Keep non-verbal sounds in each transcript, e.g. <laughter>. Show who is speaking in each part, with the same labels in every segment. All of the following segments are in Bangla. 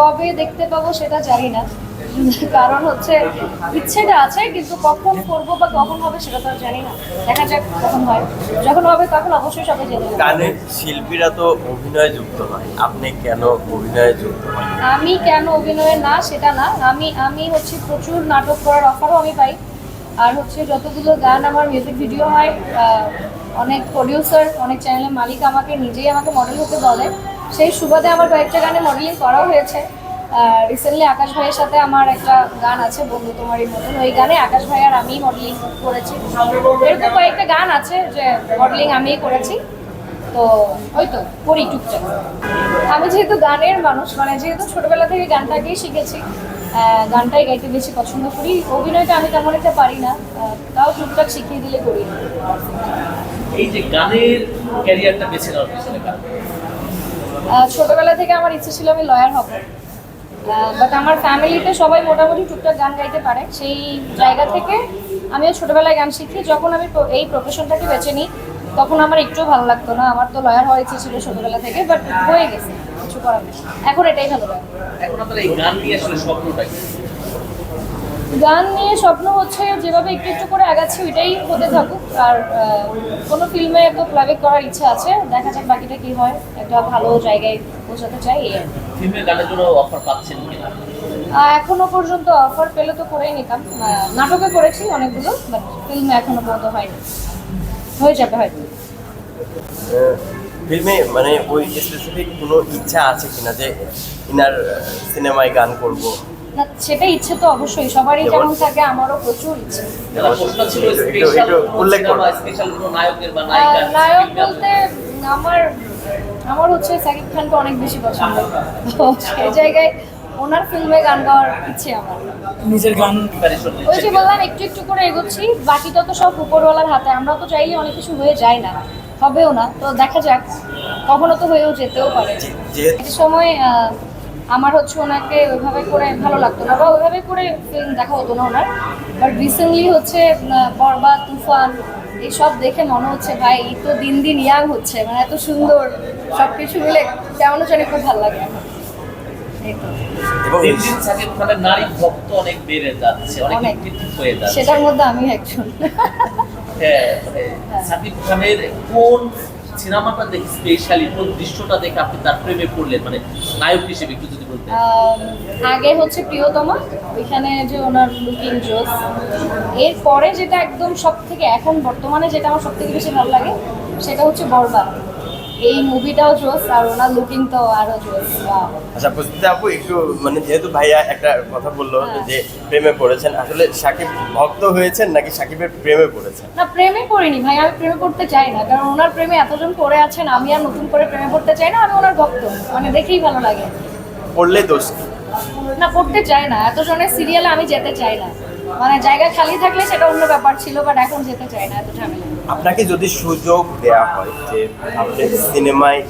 Speaker 1: কবে দেখতে পাবো সেটা জানি না। কারণ হচ্ছে ইচ্ছেটা আছে কিন্তু কখন করব বা কখন হবে সেটা তো আর জানি না। দেখা যাক কখন হয়। যখন হবে তখন অবশ্যই সবাই জেনে যাবে।
Speaker 2: গানের শিল্পীরা তো অভিনয়ে যুক্ত হয় আপনি কেন অভিনয়ে যুক্ত হয়
Speaker 1: আমি কেন অভিনয়ে না সেটা না। আমি আমি হচ্ছে প্রচুর নাটক করার অফারও আমি পাই। আর হচ্ছে যতগুলো গান আমার মিউজিক ভিডিও হয় অনেক প্রডিউসার অনেক চ্যানেলের মালিক আমাকে নিজেই আমাকে মডেল হতে বলে। সেই সুবাদে আমার কয়েকটা গানে মডেলিং করাও হয়েছে। রিসেন্টলি আকাশ ভাইয়ের সাথে আমার একটা গান আছে, বন্ধু তোমারই মতন। ওই গানে আকাশ ভাই আর আমিই মডেলিং করেছি। এরকম কয়েকটা গান আছে যে মডেলিং আমিই করেছি। তো ওই তো, করি টুকটাক। আমি যেহেতু গানের মানুষ মানে যেহেতু ছোটবেলা থেকে গানটাকেই শিখেছি গানটাই গাইতে বেশি পছন্দ করি। অভিনয়টা আমি তেমন একটা পারি না তাও টুকটাক শিখিয়ে দিলে করি।
Speaker 3: এই যে গানের ক্যারিয়ারটা বেছে নেওয়ার পিছনে
Speaker 1: ছোটবেলা থেকে আমার ইচ্ছে ছিল আমি লয়ার হব। বাট আমার ফ্যামিলিতে সবাই মোটামুটি টুকটাক গান গাইতে পারে। সেই জায়গা থেকে আমিও ছোটবেলায় গান শিখি। যখন আমি এই প্রফেশনটাকে বেছে নিই, তখন আমার একটু ভালো লাগতো না। আমার তো লয়ার হওয়ার ইচ্ছে ছিল ছোটবেলা থেকে বাট হয়ে গেছে, কিছু করার এখন এটাই ভালো লাগে।
Speaker 3: গান নিয়ে
Speaker 1: স্বপ্ন হচ্ছে যেভাবে একটু একটু করে আগাচ্ছি ওইটাই হতে থাকুক। আর কোনো ফিল্মে তো প্লাবিক করার ইচ্ছা আছে দেখা যাক বাকিটা কি হয়। একটা ভালো জায়গায় পৌঁছাতে চাই।
Speaker 3: ফিল্মের গানের জন্য অফার পাচ্ছেন কিনা?
Speaker 1: এখনও পর্যন্ত অফার পেলে তো করেই নিতাম। নাটকে করেছি অনেকগুলো বাট ফিল্মে এখনও পর্যন্ত হয়নি। হয়ে যাবে হয়তো।
Speaker 2: ফিল্মে মানে ওই স্পেসিফিক কোনো ইচ্ছা আছে কিনা যে ইনার সিনেমায় গান করব?
Speaker 1: সেটা ইচ্ছে তো অবশ্যই। সবারই যেমন থাকে আমারও প্রচুর ইচ্ছে। নায়ক বলতে আমার আমার হচ্ছে সাকিব খানকে অনেক বেশি পছন্দ। তো সেই জায়গায় ওনার ফিল্মে গান গাওয়ার ইচ্ছে আমার।
Speaker 4: নিজের গান
Speaker 1: ওই যে বললাম একটু একটু করে এগোচ্ছি বাকিটা তো সব উপরওয়ালার হাতে। আমরা তো চাইলে অনেক কিছু হয়ে যায় না হবেও না। তো দেখা যাক কখনো তো হয়েও যেতেও পারে।
Speaker 2: যে
Speaker 1: সময় আমার হচ্ছে ওনাকে ওইভাবে করে ভালো লাগতো না বা ওইভাবে করে ফিল্ম দেখা হতো না ওনার। বাট রিসেন্টলি হচ্ছে আহ, বরবাদ তুফান এইসব দেখে মনে হচ্ছে ভাই এই তো দিন দিন ইয়াং হচ্ছে মানে এত সুন্দর সব কিছু মিলে কেমন জানি খুব ভালো লাগে।
Speaker 3: খানের নারী ভক্ত অনেক বেড়ে যাচ্ছে অনেক। হয়ে যাচ্ছে।
Speaker 1: সেটার মধ্যে আমি একজন।
Speaker 3: হ্যাঁ, মানে সাকিব খানের কোন সিনেমাটা দেখে স্পেশালি কোন দৃশ্যটা দেখে আপনি তার প্রেমে পড়লেন? মানে নায়ক হিসেবে একটু
Speaker 1: আগে হচ্ছে প্রিয়তমা ওইখানে যে ওনার লুকিং জোস এরপরে যেটা একদম সব থেকে এখন বর্তমানে যেটা আমার সব থেকে বেশি ভালো লাগে সেটা হচ্ছে বরবাদ। এই মুভিটাও জোস আর ওনার লুকিং তো আরও জোস
Speaker 2: আচ্ছা বুঝতে আপু একটু মানে যেহেতু ভাইয়া একটা কথা বলল
Speaker 1: হ্যাঁ।
Speaker 2: যে প্রেমে পড়েছেন আসলে সাকিব ভক্ত হয়েছেন নাকি সাকিবের প্রেমে পড়েছেন?
Speaker 1: না প্রেমে পড়িনি ভাই আমি প্রেমে পড়তে চাই না কারণ ওনার প্রেমে এতজন পড়ে আছেন আমি আর নতুন করে প্রেমে পড়তে চাই না আমি ওনার ভক্ত মানে দেখেই ভালো লাগে।
Speaker 2: পড়লে দোষ কি?
Speaker 1: না পড়তে চাই না। এতজনের সিরিয়ালে আমি যেতে চাই না। মানে জায়গা খালি থাকলে সেটা অন্য ব্যাপার ছিল বাট এখন যেতে চাই না এত ঝামেলা।
Speaker 2: আপনাকে যদি সুযোগ দেওয়া হয় যে আপনি সিনেমায়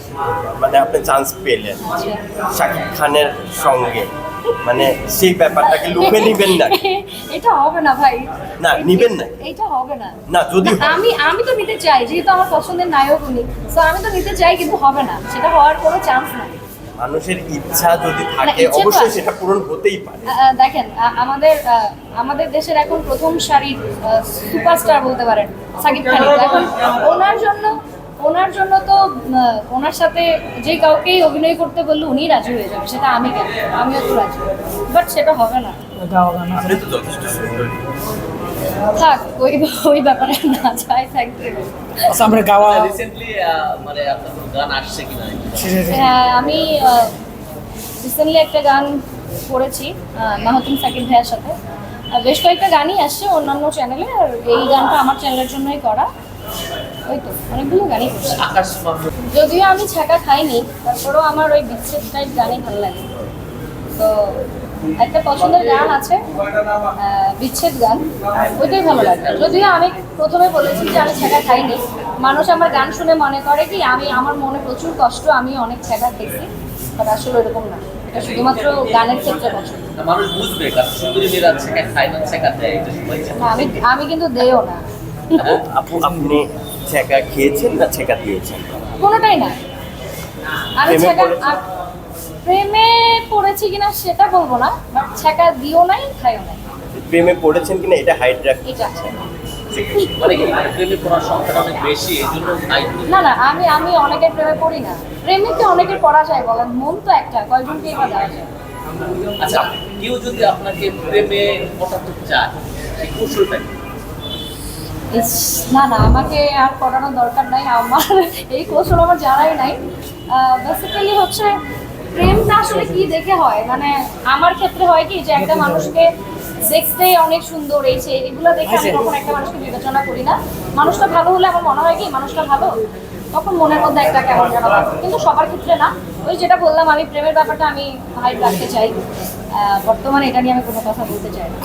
Speaker 2: মানে আপনি চান্স পেলেন শাকিব খানের সঙ্গে মানে সেই ব্যাপারটাকে লুপে নিবেন না। <laughs>
Speaker 1: এটা হবে না ভাই।
Speaker 2: না নিবেন না।
Speaker 1: এটা হবে না।
Speaker 2: না যদি
Speaker 1: আমি আমি তো নিতে চাই যেহেতু আমার পছন্দের নায়ক উনি। তো আমি তো নিতে চাই কিন্তু হবে না। সেটা হওয়ার কোনো চান্স নাই।
Speaker 2: মানুষের ইচ্ছা যদি থাকে অবশ্যই সেটা পূরণ হতেই পারে।
Speaker 1: দেখেন আমাদের আমাদের দেশের এখন প্রথম সারির সুপারস্টার বলতে পারেন সাকিব খান। এখন ওনার জন্য ওনার জন্য তো ওনার সাথে যে কাউকেই অভিনয় করতে বললে উনিই রাজি হয়ে যাবে সেটা আমি কেন আমিও তো রাজি। বাট সেটা হবে না। থাক ওই ওই ব্যাপারে না চাই থ্যাংক ইউ
Speaker 4: আচ্ছা আমরা গাওয়া
Speaker 3: রিসেন্টলি মানে আপনার গান আসছে কিনা?
Speaker 1: হ্যাঁ আমি রিসেন্টলি একটা গান করেছি মাহতুম সাকিব ভাইয়ের সাথে। বেশ কয়েকটা গানই আসছে অন্যান্য চ্যানেলে আর এই গানটা আমার চ্যানেলের জন্যই করা। ওই তো অনেকগুলো গানই করছি।
Speaker 3: আকাশ
Speaker 1: যদিও আমি ছাকা খাইনি তারপরেও আমার ওই বিচ্ছেদ টাইপ গানই ভালো লাগে। তো একটা পছন্দের গান আছে বিচ্ছেদ গান ওইটাই ভালো লাগে। যদিও আমি প্রথমে বলেছি যে আমি ছাকা খাইনি মানুষ আমার গান শুনে মনে করে কি আমি আমার মনে প্রচুর কষ্ট আমি অনেক ছাকা খেয়েছি বাট আসলে এরকম না। এটা শুধুমাত্র গানের ক্ষেত্রে পছন্দ।
Speaker 3: মানুষ বুঝবে
Speaker 1: আমি আমি কিন্তু দেও না।
Speaker 2: আপু আপনি ছেঁকা খেয়েছেন না ছেঁকা দিয়েছেন?
Speaker 1: কোনোটাই না। আমি ছাকা প্রেমে পড়েছি কিনা সেটা বলব না বাট ছ্যাঁকা দিও নাই খাইও নাই।
Speaker 2: প্রেমে পড়েছেন কিনা এটা হাইড রাখ
Speaker 1: এটা আছে।
Speaker 3: মানে প্রেমে পড়ার সংখ্যাটা অনেক বেশি এই জন্য
Speaker 1: না না আমি আমি অনেকের প্রেমে পড়ি না। প্রেমে কি অনেকের পড়া যায় বলেন মন তো একটা কয়জনকেই বা দেওয়া যায়।
Speaker 3: আচ্ছা কেউ যদি আপনাকে প্রেমে পটাতে চায় কৌশলটা
Speaker 1: না না আমাকে আর করানোর দরকার নাই। আমার এই কৌশল আমার জানাই নাই। বেসিক্যালি হচ্ছে প্রেমটা আসলে কি দেখে হয়? মানে আমার ক্ষেত্রে হয় কি যে একটা মানুষকে দেখতে অনেক সুন্দর এই সে এগুলো দেখে আমি কখন একটা মানুষকে বিবেচনা করি না। মানুষটা ভালো হলে আমার মনে হয় কি মানুষটা ভালো তখন মনের মধ্যে একটা কেমন যেন কিন্তু সবার ক্ষেত্রে না। ওই যেটা বললাম আমি প্রেমের ব্যাপারটা আমি হাইড রাখতে চাই। বর্তমানে এটা নিয়ে আমি কোনো কথা বলতে চাই না।